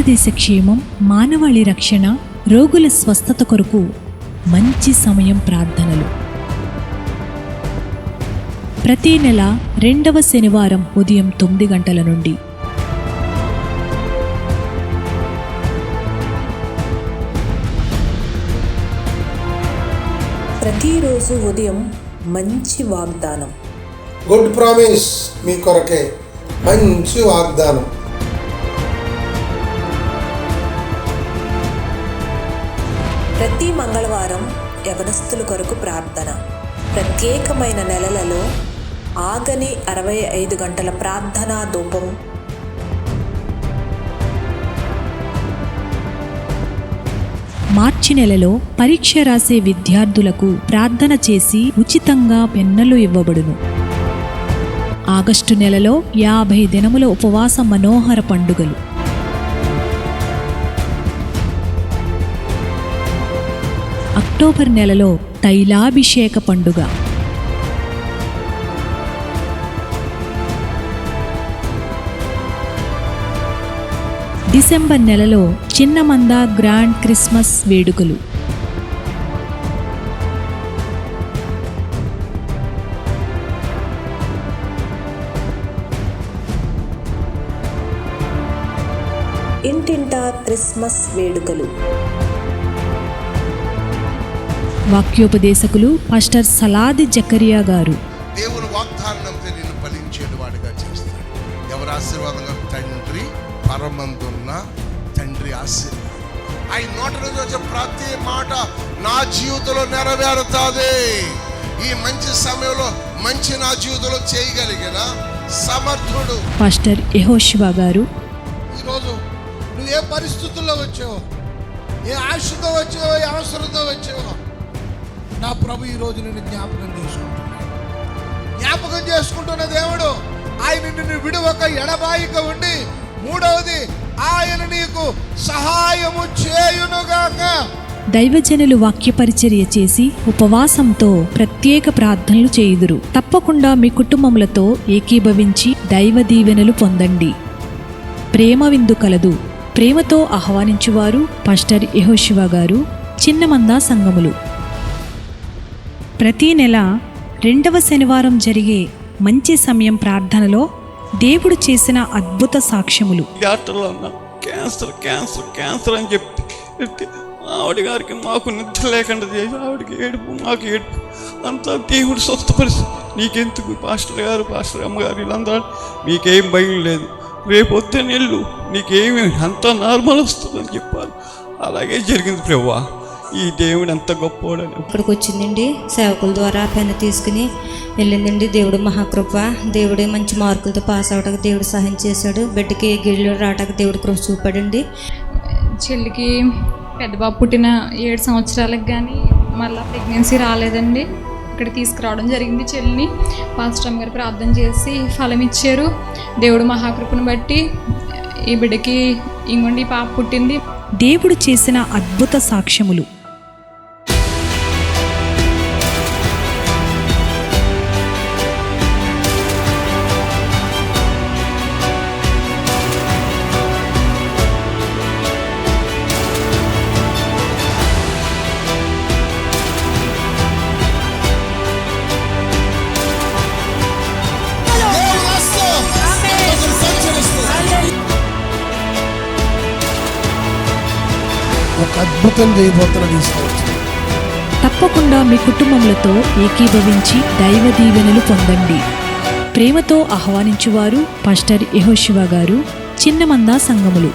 భారతదేశ క్షేమం మానవాళి రక్షణ రోగుల స్వస్థత కొరకు మంచి సమయం ప్రార్థనలు. ప్రతి నెల రెండవ శనివారం ఉదయం తొమ్మిది గంటల నుండి. ప్రతిరోజు ఉదయం మంచి వాగ్దానం. గుడ్ ప్రామిస్ మీ కొరకే. మంచి వాగ్దానం. ప్రతి మంగళవారం యవనస్తుల కొరకు ప్రార్థన. ప్రత్యేకమైన నెలలలో ఆగని అరవై ఐదు గంటల ప్రార్థనా ధూపం. మార్చి నెలలో పరీక్ష రాసే విద్యార్థులకు ప్రార్థన చేసి ఉచితంగా పెన్నులు ఇవ్వబడును. ఆగస్టు నెలలో యాభై దినముల ఉపవాస మనోహర పండుగలు. అక్టోబర్ నెలలో తైలాభిషేక పండుగ. డిసెంబర్ నెలలో చిన్నమంద గ్రాండ్ క్రిస్మస్ వేడుకలు. ఇంటింటా క్రిస్మస్ వేడుకలు. వాక్యోపదేశకులు పాస్టర్ సలాది జకరియా గారు. దేవుని వాగ్దానం నమ్మితే నిన్ను ఫలించేడు వాడిగా చేస్తాడు. ఎవరు ఆశీర్వాదంగా? తండ్రి పరమందున్న తండ్రి ఆశీర్వాదం. ఆయన నోట నుంచి వచ్చే ప్రతి మాట నా జీవితంలో నెరవేరుతుంది. ఈ మంచి సమయంలో మంచి నా జీవితంలో చేయగలిగిన సమర్థుడు. పాస్టర్ యెహోషువ గారు. ఈరోజు నువ్వు ఏ పరిస్థితుల్లో వచ్చావో? ఏ ఆశతో వచ్చావో? ఏ అవసరంతో వచ్చావో? నా ప్రభు ఈరోజు నిన్ను జ్ఞాపకం చేసుకుంటున్నాడు. జ్ఞాపకం చేసుకుంటున్న దేవుడు ఆయన నిన్ను విడువక ఎడబాయిక ఉండి మూడవది ఆయన నీకు సహాయము చేయునుగాక. దైవజనులు వాక్యపరిచర్య చేసి ఉపవాసంతో ప్రత్యేక ప్రార్థనలు చేయుదురు. తప్పకుండా మీ కుటుంబములతో ఏకీభవించి దైవ దీవెనలు పొందండి. ప్రేమ విందు కలదు. ప్రేమతో ఆహ్వానించువారు పాస్టర్ యెహోషువ గారు చిన్నమందా సంఘములు. ప్రతి నెల రెండవ శనివారం జరిగే మంచి సమయం ప్రార్థనలో దేవుడు చేసిన అద్భుత సాక్ష్యములు. క్యాన్సర్ క్యాన్సర్ క్యాన్సర్ అని చెప్పి ఆవిడ గారికి మాకు నిద్ర లేకుండా చేసి ఆవిడకి ఏడుపు మాకు ఏడుపు. అంతా దేవుడు స్వస్థపరిచి నీకెందుకు పాస్టర్ గారు పాస్టర్ అమ్మగారు వీళ్ళందరూ? నీకేం భయం లేదు. రేపు వద్దే నెల్లు నీకేమి అంతా నార్మల్ వస్తుందని చెప్పారు. అలాగే జరిగింది ప్రభువా ఈ దేవుడు అంత గొప్పవాడని ఇక్కడికి వచ్చిందండి సేవకుల ద్వారా పెన్ను తీసుకుని వెళ్ళిందండి. దేవుడు మహాకృప. దేవుడే మంచి మార్కులతో పాస్ అవడానికి దేవుడు సహాయం చేశాడు. బిడ్డకి గిళ్ళు రావడానికి దేవుడు కృప చూపాడండి. చెల్లికి పెద్ద బాబు పుట్టిన ఏడు సంవత్సరాలకు కానీ మళ్ళీ ప్రెగ్నెన్సీ రాలేదండి. ఇక్కడ తీసుకురావడం జరిగింది చెల్లిని. పాస్టమ్ గారు ప్రార్థన చేసి ఫలం ఇచ్చారు. దేవుడు మహాకృపను బట్టి ఈ బిడ్డకి ఇంకొండి పాప పుట్టింది. దేవుడు చేసిన అద్భుత సాక్ష్యములు. అద్భుతం చేయబోతున్నది తప్పకుండా మీ కుటుంబములతో ఏకీభవించి దైవ దీవెనలు పొందండి. ప్రేమతో ఆహ్వానించువారు పాస్టర్ యహోశివ గారు చిన్నమందా సంఘములు.